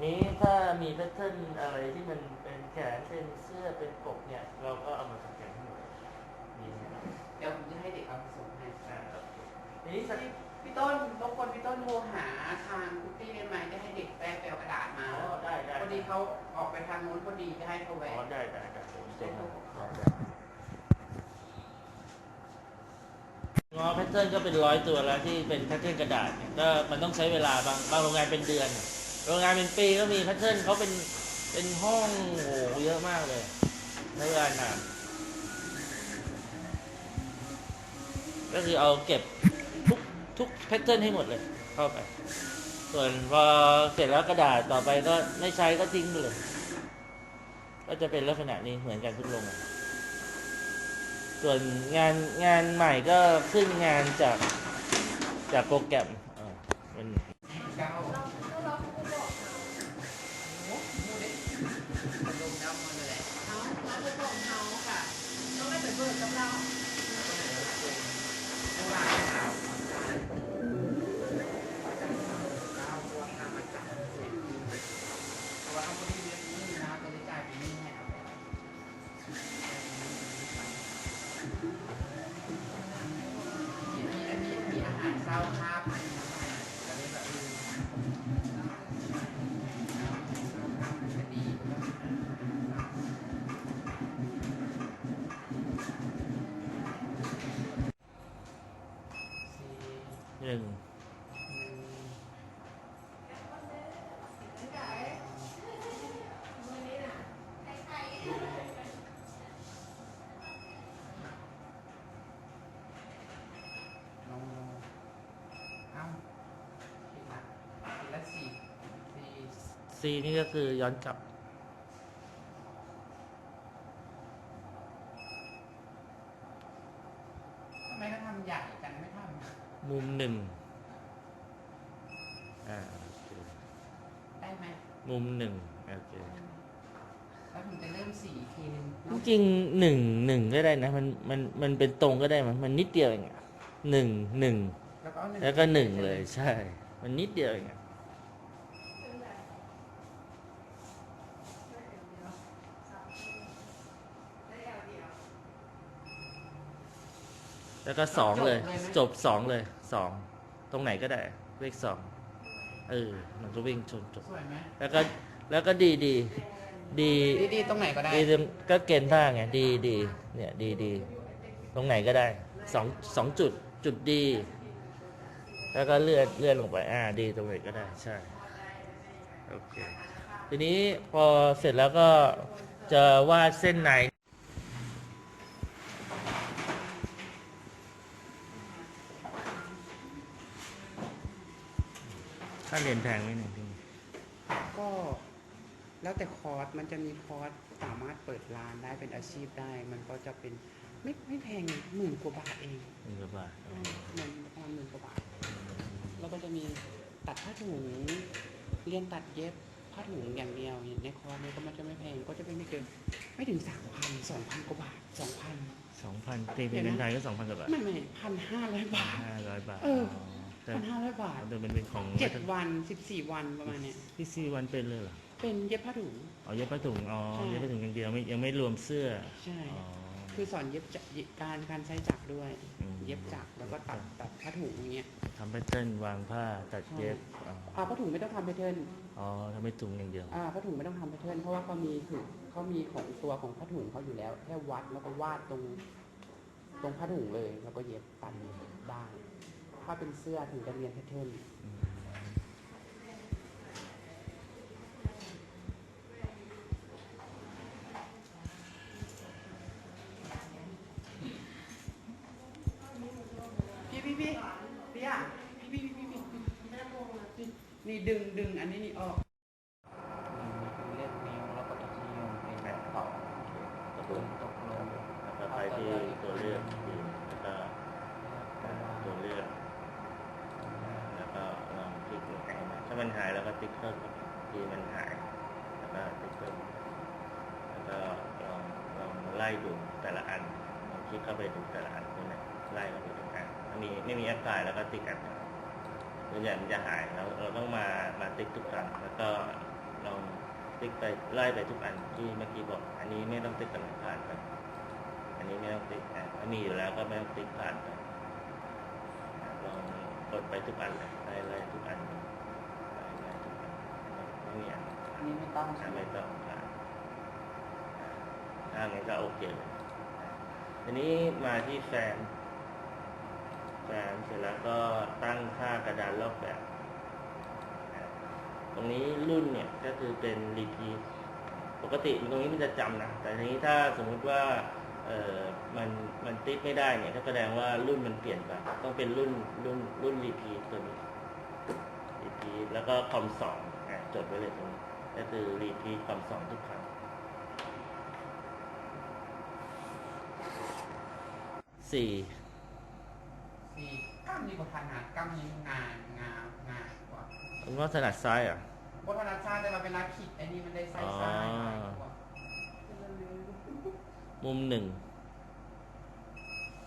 นนี้ถ้ามีแพทเทิร์นอะไรที่มันเป็นแขนเป็นเสื้อเป็นปกเนี่ย เราก็เอามาสแกนให้หมดนี่นะครับเดี๋ยวผมจะให้เด็กเอาไปส่งให้อ่าครับทีนี้สักพี่พี่ต้นรบกวนพี่ต้นโทรหาทางคุตตี้ได้ไหมจะให้เด็กแปะไปเอากระดาษมาอ๋อได้ได้ พอดีเขาออกไปทางโน้นพอดีจะให้เขาอ๋แวะ อได้ได้ได้ผมส่งให้ได้ได้งอแพทเทิร์นก็เป็นร้อยตัวแล้วที่เป็นแพทเทิร์นกระดาษเนี่ยก็มันต้องใช้เวลาบางบางโรงงานเป็นเดือน โรงงานเป็นปีก็มีแพทเทิร์นเขาเป็นเป็นห้องโอ้โหเยอะมากเลยใช้เวลานานก็คือเอาเก็บทุกทุกแพทเทิร์นให้หมดเลยเข้าไป ส่วนพอเสร็จแล้วกระดาษต่อไปก็ไม่ใช้ก็ทิ้งไปเลย ก็จะเป็นลักษณะนี้เหมือนกันทุกโรงงานส่วนงานงานใหม่ก็ขึ้นงานจากจากโปรแกรมอ่าเป็น หนึ่งลองดูเอ้าผิดละผิดละสี่สี่ซีนี่ก็คือย้อนกลับ ทำไมเขาทำใหญ่จังไม่ท มุมหนึ่งอ่าโอเคำได้ไห มมุมหนึ่งโอเคแล้วผมจะเริ่มสี่อีกทีนึงจริงๆหนึ่งหนึ่งก็ได้นะ มันมันมันเป็นตรงก็ได้มั้งมันนิดเดียวเองอะหนึ่งหนึ่งแล้วก็เอาหนึ่งแล้วก็หนึ่งเลยใช่ มันนิดเดียวเองอะแล้วก็สองเลย จบสองเลยสองตรงไหนก็ได้เลขสอง เออ มันก็วิ่งชนจบสวยไหมแล้วก็แล้วก็ดีดีดีดีๆตรงไหนก็ได้ดีก็เกณฑ์ท่าไงดีดีเนี่ยดีดีตรงไหนก็ได้สองสองจุดจุดดี แล้วก็เลื่อนเลื่อนลงไปอ่าดีตรงไหนก็ได้ใช่โอเคทีนี้พอเสร็จแล้วก็จะวาดเส้นในค่าเรี ยนแพงไหมเนี่ยพี่ก็แล้วแต่คอร์สมันจะมีคอร์สสามารถเปิดร้านได้เป็นอาชีพได้ มันก็จะเป็นไม่ไม่แพงหมื่นกว่าบาทเองหนึ่งกว่าบาทอ๋อมันประมาณหมื่นกว่าบาท แล้วก็จะมีตัดผ้าถุงเรียนตัดเย็บผ้าถุงอย่างเดียวในคอร์สนี้ก็มันจะไม่แพงก็จะไม่ไม่เกินไม่ถึงสามพันสองพันกว่าบาทสองพันสองพันตีเป็นเงินไทยก็สองพันกว่าบาทไม่ไม่พันห้าร้อยบาทห้าร้อยบาทเออแต่ พันห้าร้อยบาทแต่มันเป็นของเจ็ดวันสิบสี่วันประมาณเนี้ยที่ซีวันเป็นเลยเหรอเป็นเย็บผ้าถุงอ๋อเย็บผ้าถุงอ๋อใช่เย็บผ้าถุงอย่างเดียวไม่ยังไม่รวมเสื้อใช่อ๋อคือสอนเย็บจะการการใช้จักรด้วยอืมเย็บจักรแล้วก็ตัดตัดผ้าถุงอย่างเงี้ยทำแพทเทิร์นวางผ้าตัดเย็บอ๋ออ่าผ้าถุงไม่ต้องทำแพทเทิร์นอ๋อทำให้ถุงอย่างเดียวอ่าผ้าถุงไม่ต้องทำแพทเทิร์นเพราะว่าเขามีถุงเขามีของตัวของผ้าถุงเขาอยู่แล้วแค่วัดแล้วก็วาดตรง ตรงผ้าถุงเลยแล้วก็เย็บตันได้ ถ้าเป็นเสื้อถึงจะเรียนแพทเทิร์นพี่พี่พี่พี่อะพี่พี่พี่พี่พี่นี่ดึงดึงอันนี้นี่ออกเลือกนิ้วแล้วก็อีกนิ้วเป็นแบบต่อตกตลกงตกลงแล้วไปที่ตัวเลือกที่แล้วก็ตัวเลือกแล้วก็ลองคลิกลงไปถ้า ติ๊กเพิ่มที่มันหายแล้วก็ติ๊กเพิ่มแล้วก็ลองลองไล่ดูแต่ละอันลองคลิกเข้าไปดูแต่ละอันนี่นะไล่เข้าไปดูอันถ้ามีไม่มีแอปพลายแล้วก็ติ๊กอันส่วนใหญ่มันจะหายแล้วเราต้องมามาติ๊กทุกครั้งแล้วก็ลองติ๊กไปไล่ไปทุกอันที่เมื่อกี้บอก อันนี้ไม่ต้องติ๊กกันผ่านไปอันนี้ไม่ต้องติ๊กอะมีอยู่แล้วก็ไม่ต้องติ๊กผ่านไปลองกดไปทุกอันเลยไล่ไล่ทุกอันไล่ไล่ทุกอัน ไม่มีอันอันนี้ไม่ต้องอะใช่ไหมไม่ต้องผ่านอะถ้างั้นก็โอเคเลยอะทีนี้มาที่แฟนแฟนเสร็จแล้วก็ตั้งค่ากระดานลอกแบบ ตรงนี้รุ่นเนี่ยก็คือเป็นรีพีปกติตรงนี้มันจะจำนะแต่ทีนี้ถ้าสมมุติว่าเออมันมันติดไม่ได้เนี่ยก็แสดงว่ารุ่นมันเปลี่ยนไปต้องเป็นรุ่นรุ่นรุ่นรีพีตัวนี้รีพีแล้วก็คอมสอง จดไว้เลยตรงนี้ก็คือรีพีทคอมสองทุกครั้งสี่สี่ก้ามนี้กว่าขนาดก้ามนี้งานงานงานกว่าคุณว่าถนัดซ้ายเหรอะวัฒนชาติได้มาเป็นนักขีดไอ้นี่มันได้ไส้ไส้หน่อยกว่ามุมหนึ่ง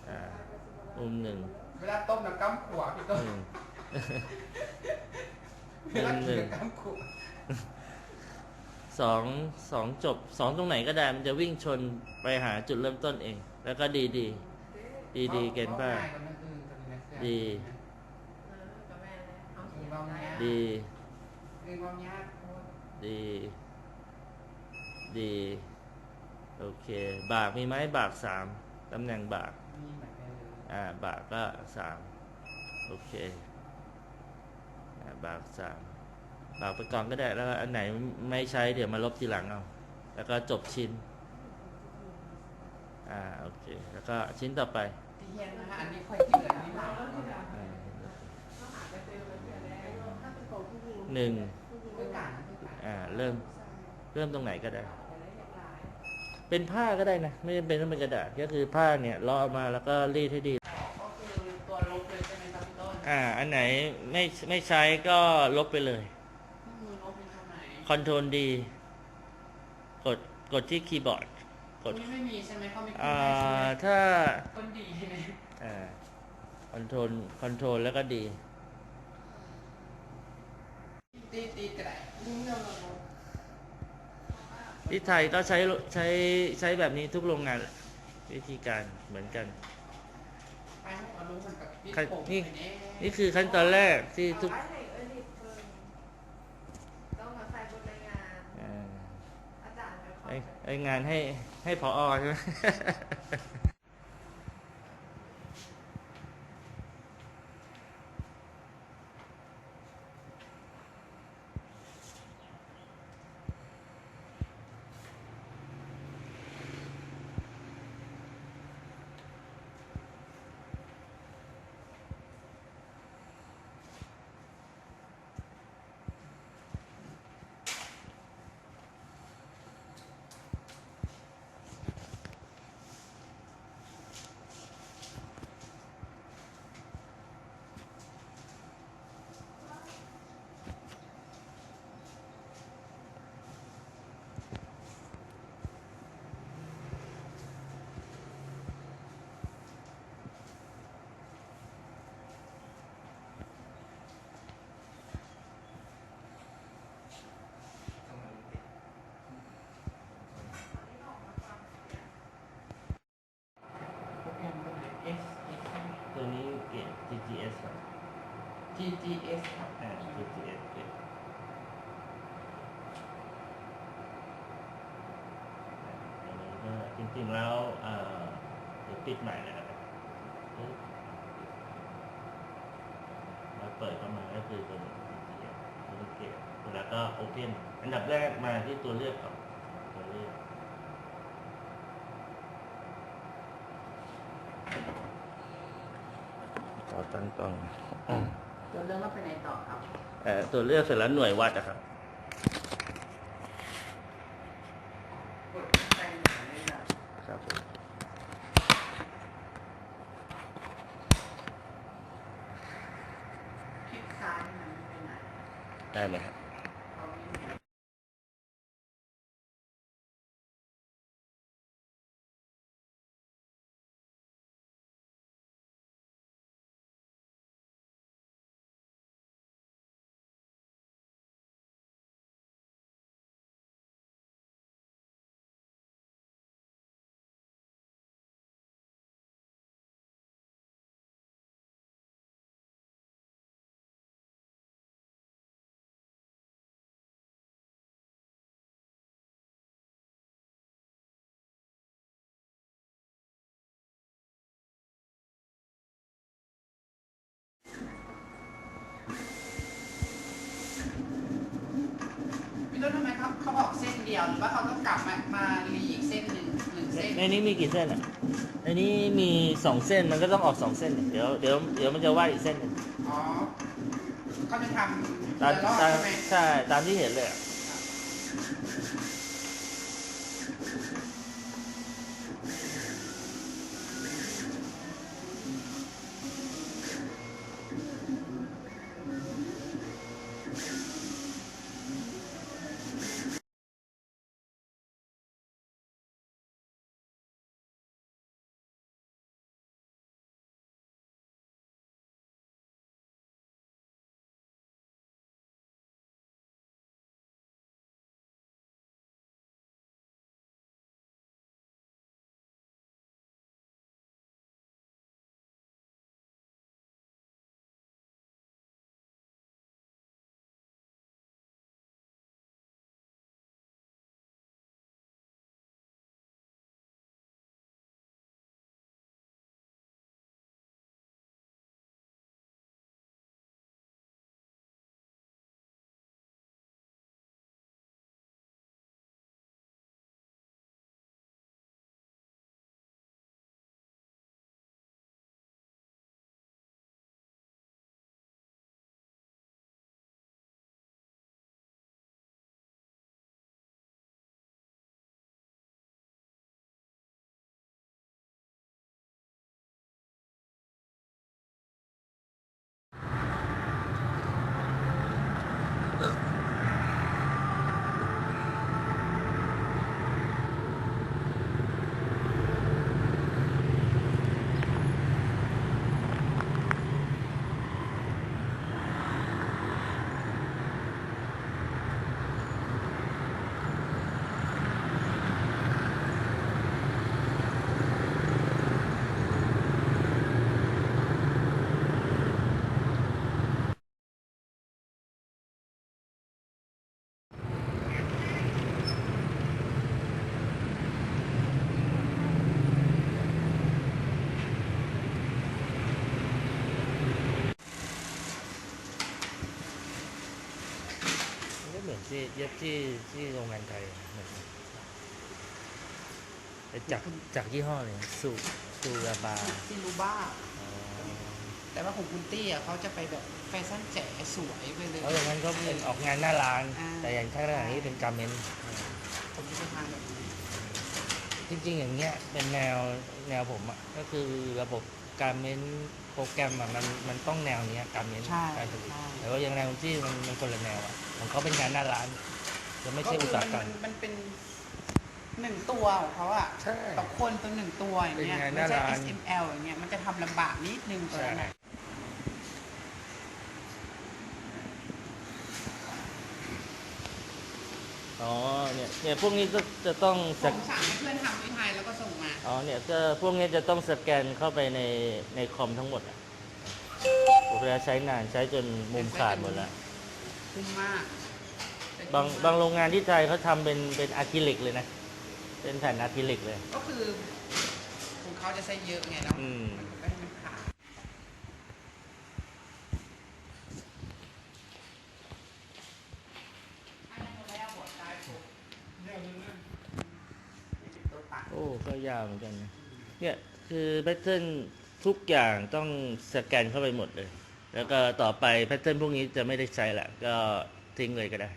อ่ามุมหนึ่งเวลาต้มน้ำก้ามขวาพี่ต้น หนึ่ง เวลากินน้ำก้ามขวาสองสองจบสองตรงไหนก็ได้มันจะวิ่งชนไปหาจุดเริ่มต้นเอง แล้วก็ดีดีดีดีเกณฑ์ป้าดีดีดี ดี โอเค บากมีไหมบากสามตำแหน่งบาก อ่า บากก็สามโอเค บากสามบากไปก่อนก็ได้ แล้วอันไหนไม่ใช้เดี๋ยวมาลบทีหลังเอา แล้วก็จบชิ้น อ่าโอเค แล้วก็ชิ้นต่อไปเฮียนนะฮะอันนี้ค่อยจืดอันนี้หลังหนึ่งอ่าเริ่ม เริ่มตรงไหนก็ได้ เป็นผ้าก็ได้นะ ไม่จำเป็นต้องเป็นกระดาษ ก็คือผ้าเนี่ยลาะออกมาแล้วก็รีดให้ดี อ่า อันไหนไม่ไม่ใช้ก็ลบไปเลยนี่มือลบเป็นเท่าไหร่คอนโทรลดี กดกดที่คีย์บอร์ด กดนี่ไม่มีใช่ไหมเขาไม่ขึ้นอ่าให้ใช่ไหมถ้าต้นดีใช่ไหมอ่าคอนโทรลคอนโทรลแล้วก็ดีตีตีกระไรดิ้งเราเราที่ไทยก็ใช้ใช้ใช้แบบนี้ทุกโรงงานแหละวิธีการเหมือนกันไปให้เอารู้เหมือนกับพี่ขั้ นผมนี่ไปแน่นี่คือขั้นตอนแรกที่ทุกเอาไว้ให้เอลิทเพิ่มต้องมาใส่บนรายงานอ่าอาจารย์ไปขอไอ้ไอ้งานให้ให้พออใช่ไหม โปรแกรมตัวไหน S S ตัวนี้เปลี่ยน GGS ครับ G G S ครับ อ่า GGS เปลี่ยนอันนี้ก็จริงๆแล้วเอ่อเดี๋ยวปิดใหม่เลยนะครับปึ๊บแล้วเปิดเข้ามาก็คือตัวนี้ GGS ตัวนี้เก็บแล้วก็ Open อันดับแรกมาที่ตัวเลือกก่อนตัวเลือกขอตั้งกล้อง ตัวเลือกว่าไปไหนต่อครับ เอ่อตัวเลือกเสร็จแล้วหน่วยวัดอะครับ กดใจหนาเลยแบบ ครับผม คลิกซ้ายมันไปไหน ได้ไหมครับ แล้วทำไมเขาเขาออกเส้นเดียวหรือว่าเขาต้องกลับมามารีอีกเส้นหนึ่งหนึ่งในเส้นในนี้มีกี่เส้นอะในนี้มีสองเส้นมันก็ต้องออกสองเส้นดิเดี๋ยวเดี๋ยวเดี๋ยวมันจะวาดอีกเส้นหนึ่งอ๋อเขาจะทำตามทีละรอบตามใช่ไหมใช่ตามที่เห็นเลยอะ ที่เย็บที่ที่โรงงานไทยอะเหมือนกันแต่จากจากยี่ห้อเลยสูสูราบาซิลูบ้าอ๋อแต่ว่าของคุณตี้อะเขาจะไปแบบแฟชั่นแจ๋สวยไปเลยเพราะอย่างนั้นก็เป็นออกงานหน้าร้านอ่าแต่อย่างข้างหลังนี้เป็นการเมนต์ผมจะไปทางแบบนี้จริงๆอย่างเงี้ยเป็นแนวแนวผมอะก็คือระบบ การเมนต์โปรแกรมอะมันมันต้องแนวเนี้ยการเมนต์ใช่การผลิตใช่ แต่ว่าอย่างแนวที่มันมันคนละแนวอะของเขาเป็นงานหน้าร้านจะไม่ใช่อุตสาหกรรม มันมันเป็นหนึ่งตัวของเขาอะใช่ ต่อคนตัวหนึ่งตัวอย่างเงี้ยเป็นงานหไม่น้าใช่ ร้าน SML อย่างเงี้ยมันจะทำลำบากนิดนึงตัวใช่นั้นอะ อ๋อเนี่ยเนี่ยพวกนี้ก็จะต้องผสมสั่งให้เพื่อนทำที่ไทยแล้วก็ส่งมา อ๋อเนี่ยก็พวกนี้จะต้องสแกนเข้าไปในในคอมทั้งหมดอะเวลาใช้นานใช้จนมุมขาดหมดแล้วคุ้มมากบางบางโรงงานที่ไทยเขาทำเป็นเป็นอะคริลิกเลยนะ เป็นแผ่นอะคริลิกเลย ก็คือของเขาจะใช้เยอะไงเนาะอืม มันก็ให้มันขาดอันนั้นเราแล้วหัวใจผมเรื่องนึงนะนี่เป็นตัวตัด โอ้ก็ ยาวเหมือนกันนะเนี่ยคือแพทเทิร์นทุกอย่างต้องสแกนเข้าไปหมดเลย แล้วก็ต่อไปแพทเทิร์นพวกนี้จะไม่ได้ใช้ละก็ทิ้งเลยก็ได้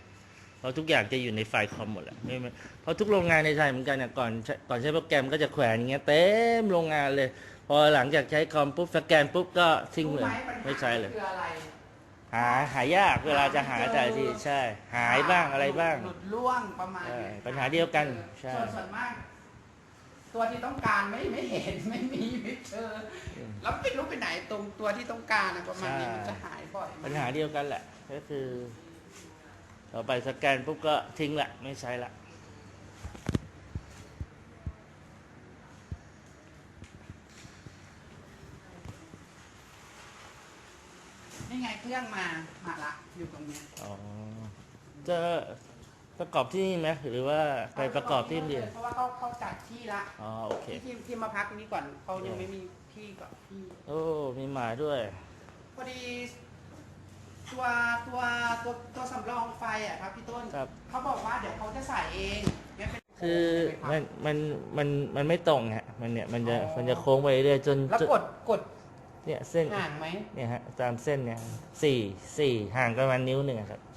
เพราะทุกอย่างจะอยู่ในไฟล์คอมหมดแหละไม่ไม่เพราะทุกโรงงานในไทยเหมือนกันนะก่อนใช้ก่อนใช้โปรแกรมก็จะแขวนอย่างเงี้ยเต็มโรงงานเลย พอหลังจากใช้คอมปุ๊บสแกนปุ๊บก็ทิ้งเลยรู้หปัญหาไม่ใช้เลย คืออะไรหาหายากเวลาจะหาแต่ละทีใช่ หายบ้างอะไรบ้างหลุดล่วงประมาณเออนี้ปัญหาเดียวกันใช่ส่วนส่วนมาก ตัวที่ต้องการไม่ไม่เห็นไม่มีไม่เจออมแล้วไม่รู้ไปไหนตรงตัวที่ต้องการอะประมาณนี้ใช่มันจะหายบ่อยมกปัญหาเดียวกันแหละ ก็คือ ต่อไปสแกนปุ๊บก็ทิ้งละไม่ใช้ละนี่ไงเครื่องมา มาละอยู่ตรงเนี้ยอ๋อจะ ประกอบที่นี่ไหมหรือว่าไปประกอบที่อินเดียเพราะว่าเขาเขาจัดที่ละอ๋อโอเคที่ที่ที่มาพักนี้ก่อนเขายังไม่มีที่ก่อนที่โอ้มีหมายด้วย พอดีตัวตัวตัวตัวสำรองไฟอะครับพี่ต้นครับเขาบอกว่าเดี๋ยวเขาจะใส่เองเนี่ยเป็นคือมันมันมันมันไม่ตรงฮะมันเนี่ยมันจะมันจะโค้งไปเรื่อยๆจนแล้วจนกดกดเนี่ยเส้นห่างไหมเนี่ยฮะตามเส้นเนี่ยสี่สี่ห่างประมาณนิ้วหนึ่งอะครับอ๋อ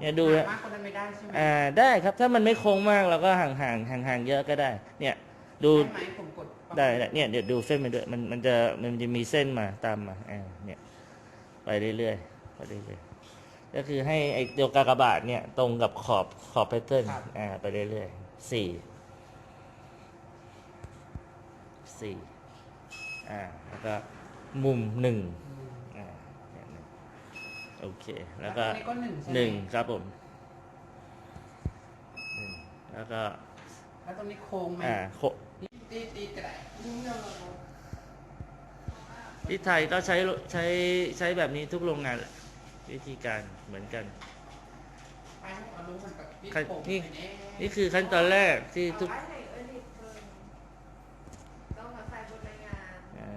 เนี่ยดูห่างนะมากกว่านั้นไม่ได้ใช่ไหมอ่าได้ครับถ้ามันไม่โค้งมากเราก็ห่างห่างห่างห่างเยอะก็ได้ เนี่ยดูได้ไหมผมกดประมาณได้ได้เนี่ยเดี๋ยวดูเส้นไปด้วยมันมันจะมันจะมีเส้นมาตามมาอ่าเนี่ยไปเรื่อยๆไปเรื่อยๆก็คือให้ไอ้ตัวกากบาทเนี่ยตรงกับขอบขอบแพทเทิร์นอ่าไปเรื่อยๆสี่สี่อ่าแล้วก็มุมหนึ่ง อืม อ่าเนี่ยหนึ่ง โอเค แล้วก็ตรงนี้ก็หนึ่งใช่ไมหนึ่งครับผมหนึ่งแล้วก็ แล้วตรงนี้โค้งไหมอ่าโคตีตีกระไดที่ไทยก็ใช้ใช้ใช้แบบนี้ทุกโรงงานแหละวิธีการเหมือนกัน ไปให้เอารู้มันกับพี่ขั้นโค้งนี่ ไปแน่นี่คือขั้นตอนแรกที่ทุกเอาไว้ให้เอลิทเพิ่มต้องมาใส่บนรายงาน อ่า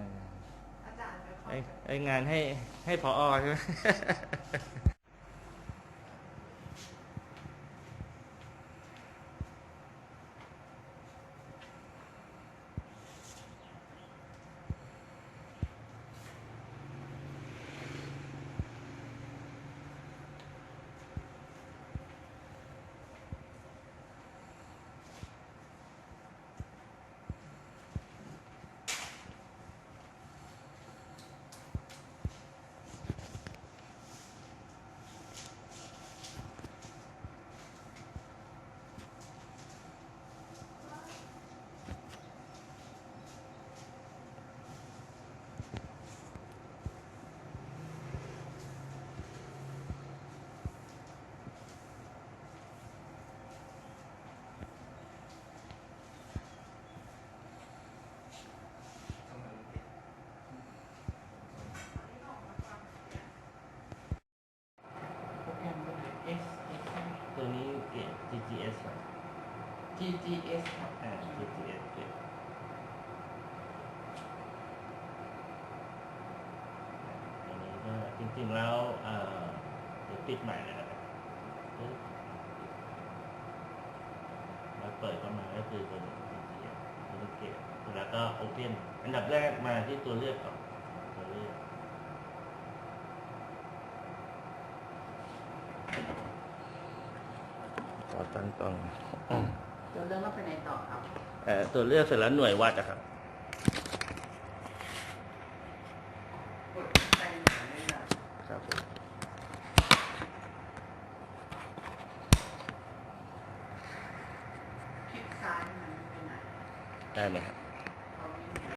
อาจารย์ไปขอไอ้ไอ้งานให้ ให้พออใช่ไหม โปรแกรมตัวไหน S S ตัวนี้ เปลี่ยน GGS ครับ G G S ครับอ่า GGS เปลี่ยนอันนี้ก็จริงๆแล้วเอ่อเดี๋ยวปิดใหม่เลยนะครับแล้วเปิดเข้ามาก็คือตัวนี้ GGS ตัวนี้เกตแล้วก็ Open อันดับแรกมาที่ตัวเลือกก่อนตัวเลือก ต่อตั้งกล้องเดี๋ยวเรื่องเราไปไหนต่อครับ เอ่อตัวเลือกเสร็จแล้วหน่วยวัดอะครับ